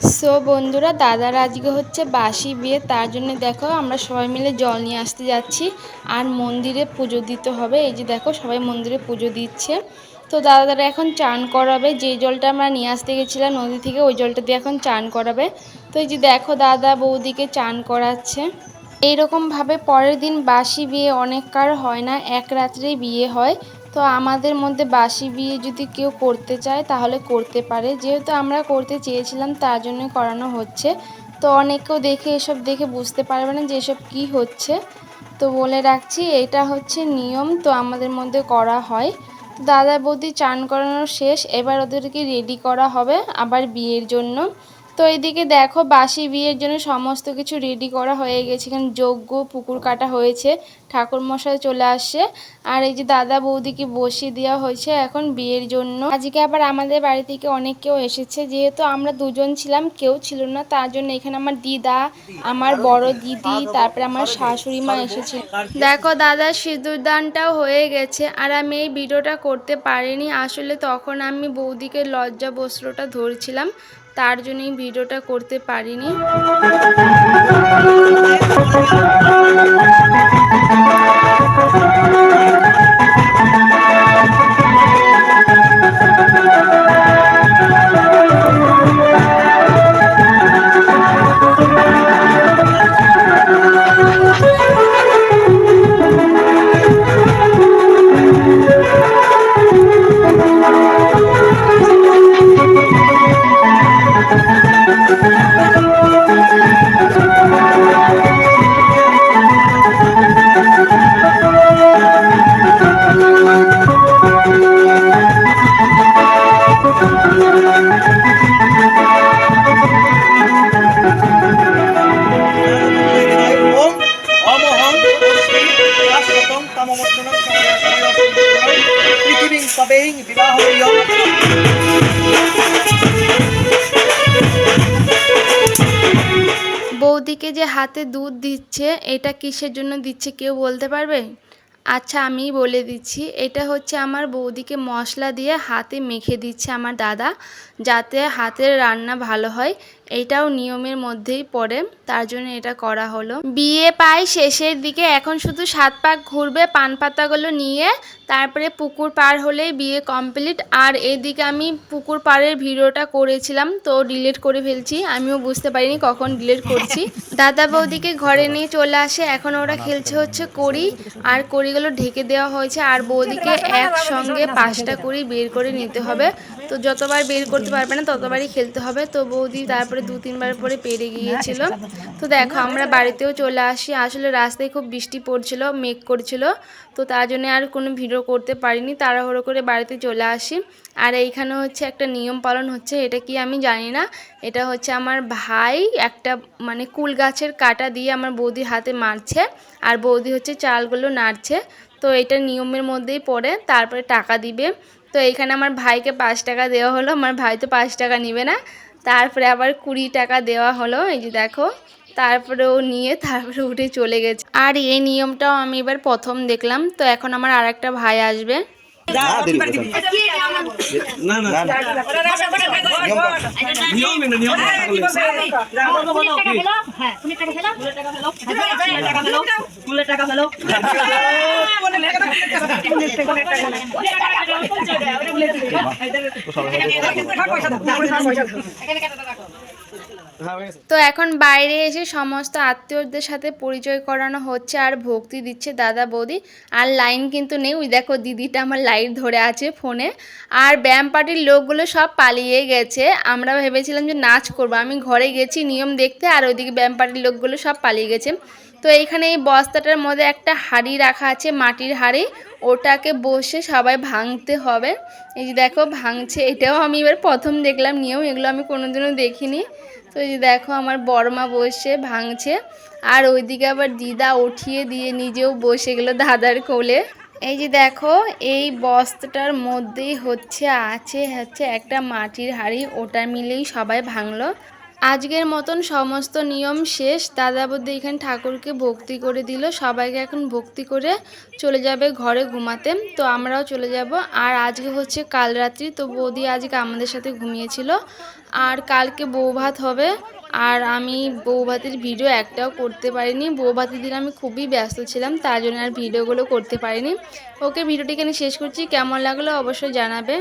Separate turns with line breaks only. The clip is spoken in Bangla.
সো বন্ধুরা, দাদার আজকে হচ্ছে বাসি বিয়ে, তার জন্য দেখো আমরা সবাই মিলে জল নিয়ে আসতে যাচ্ছি। আর মন্দিরে পুজো দিতে হবে। এই যে দেখো, সবাই মন্দিরে পুজো দিচ্ছে। তো দাদারা এখন চান করাবে। যে জলটা আমরা নিয়ে আসতে গেছিলাম নদী থেকে, ওই জলটা দিয়ে এখন চান করাবে। তো এই যে দেখো, দাদা বৌদিকে চান করাচ্ছে। এইরকমভাবে পরের দিন বাসি বিয়ে অনেক কার হয় না, এক রাত্রেই বিয়ে হয়। তো আমাদের মধ্যে বাসি বিয়ে যদি কেউ করতে চায়, তাহলে করতে পারে। যেহেতু আমরা করতে চেয়েছিলাম, তার জন্য করানো হচ্ছে। তো অনেকেও দেখে, এসব দেখে বুঝতে পারবে না যে এসব কী হচ্ছে। তো বলে রাখছি, এটা হচ্ছে নিয়ম, তো আমাদের মধ্যে করা হয়। তো দাদা বৌদি চান করানো শেষ, এবার ওদেরকে রেডি করা হবে আবার বিয়ের জন্য। তো এদিকে দেখো বাসি বিয়ের জন্য সমস্ত কিছু রেডি করা হয়ে গেছে। এখানে যজ্ঞ, পুকুর কাটা হয়েছে। ঠাকুর মশাই চলে আসছে। আর এই যে দাদা বৌদিকে বসিয়ে দেওয়া হয়েছে এখন বিয়ের জন্য। আজকে আবার আমাদের বাড়ি থেকে অনেক কেউ এসেছে। যেহেতু আমরা দুজন ছিলাম, কেউ ছিল না, তার জন্য এখানে আমার দিদা, আমার বড় দিদি, তারপরে আমার শাশুড়ি মা এসেছে। দেখো দাদা, সিঁদুর দানটাও হয়ে গেছে। আর আমি এই ভিডিওটা করতে পারিনি। আসলে তখন আমি বৌদিকে লজ্জা বস্ত্রটা ধরছিলাম। তার জন্যই ভিডিওটা করতে পারিনি। বৌদিকে যে হাতে দুধ দিচ্ছে এটা কিসের জন্য দিচ্ছে কেউ বলতে পারবে? আচ্ছা আমি বলে দিচ্ছি, এটা হচ্ছে আমার বৌদিকে মশলা দিয়ে হাতে মেখে দিচ্ছে আমার দাদা, যাতে হাতের রান্না ভালো হয়। এটাও নিয়মের মধ্যেই পড়ে, তার জন্য এটা করা হলো। বিয়ে পায় শেষের দিকে, এখন শুধু সাত পাক ঘুরবে পান পাতাগুলো নিয়ে, তারপরে পুকুর পার হলেই বিয়ে কমপ্লিট। আর এদিকে আমি পুকুর পাড়ের ভিডিওটা করেছিলাম, তো ডিলিট করে ফেলছি, আমিও বুঝতে পারিনি কখন ডিলিট করছি। দাদা বৌদিকে ঘরে নিয়ে চলে আসে, এখন ওরা খেলছে হচ্ছে করি আর কড়িগুলো ঢেকে দেওয়া হয়েছে আর বৌদিকে একসঙ্গে পাঁচটা কড়ি বের করে নিতে হবে। তো যতবার বের করতে পারবে না, ততবারই খেলতে হবে। তো বৌদি তারপরে দু, তিনবার পরে পেরে গিয়েছিল। তো দেখো, আমরা বাড়িতেও চলে আসি। আসলে রাস্তায় খুব বৃষ্টি পড়ছিল, মেঘ করছিল। তো তার জন্য আর কোনো ভিডিও করতে পারিনি। তাড়াহুড়ো করে বাড়িতে চলে আসি। আর এইখানে হচ্ছে একটা নিয়ম পালন হচ্ছে, এটা কি আমি জানি না। এটা হচ্ছে আমার ভাই একটা মানে কুল গাছের কাটা দিয়ে আমার বৌদির হাতে মারছে। আর বৌদি হচ্ছে চালগুলো নাড়ছে। তো এটা নিয়মের মধ্যেই পড়ে, তারপরে টাকা দিবে। তো এইখানে আমার ভাইকে পাঁচ টাকা দেওয়া হলো, আমার ভাই তো পাঁচ টাকা নিবে না। তারপরে আবার কুড়ি টাকা দেওয়া হলো, এই যে দেখো। তারপরে ও নিয়ে তারপরে উঠে চলে গেছে। আর এই নিয়মটাও আমি এবার প্রথম দেখলাম, তো এখন আমার আর একটা ভাই আসবে।
না না মেনে নিয়ম
তো এখন বাইরে এসে সমস্ত আত্মীয়দের সাথে পরিচয় করানো হচ্ছে আর ভক্তি দিচ্ছে দাদা বৌদি। আর লাইন কিন্তু নেই। ওই দেখো দিদিটা আমার লাইট ধরে আছে ফোনে। আর ব্যায়াম পার্টির লোকগুলো সব পালিয়ে গেছে। আমরা ভেবেছিলাম যে নাচ করব। আমি ঘরে গেছি নিয়ম দেখতে আর ওইদিকে ব্যায়াম পার্টির লোকগুলো সব পালিয়ে গেছে। তো এইখানে এই বস্তাটার মধ্যে একটা হাঁড়ি রাখা আছে, মাটির হাঁড়ি। ওটাকে বসে সবাই ভাঙতে হবে। এই যে দেখো, ভাঙছে। এটাও আমি এবার প্রথম দেখলাম, নিয়েও এগুলো আমি কোনোদিনও দেখিনি। তো এই যে দেখো, আমার বড়মা বসে ভাঙছে। আর ওইদিকে আবার দিদা উঠিয়ে দিয়ে নিজেও বসে গেলো দাদার কোলে। এই যে দেখো, এই বস্তাটার মধ্যেই হচ্ছে, আছে হচ্ছে একটা মাটির হাঁড়ি। ওটা মিলেই সবাই ভাঙলো। আজকের মতন সমস্ত নিয়ম শেষ। দাদা বৌদি এখানে ঠাকুরকে ভক্তি করে দিল। সবাইকে এখন ভক্তি করে চলে যাবে ঘরে ঘুমাতে। তো আমরাও চলে যাব। আর আজকে হচ্ছে কাল রাত্রি। তো বৌদি আজকে আমাদের সাথে ঘুমিয়েছিল। আর কালকে বৌভাত হবে। আর আমি বৌভাতের ভিডিও একটাও করতে পারিনি। বৌভাতের দিন আমি খুবই ব্যস্ত ছিলাম। তার জন্য আর ভিডিওগুলো করতে পারিনি। ওকে ভিডিওটি এখানে শেষ করছি। কেমন লাগল অবশ্যই জানাবে।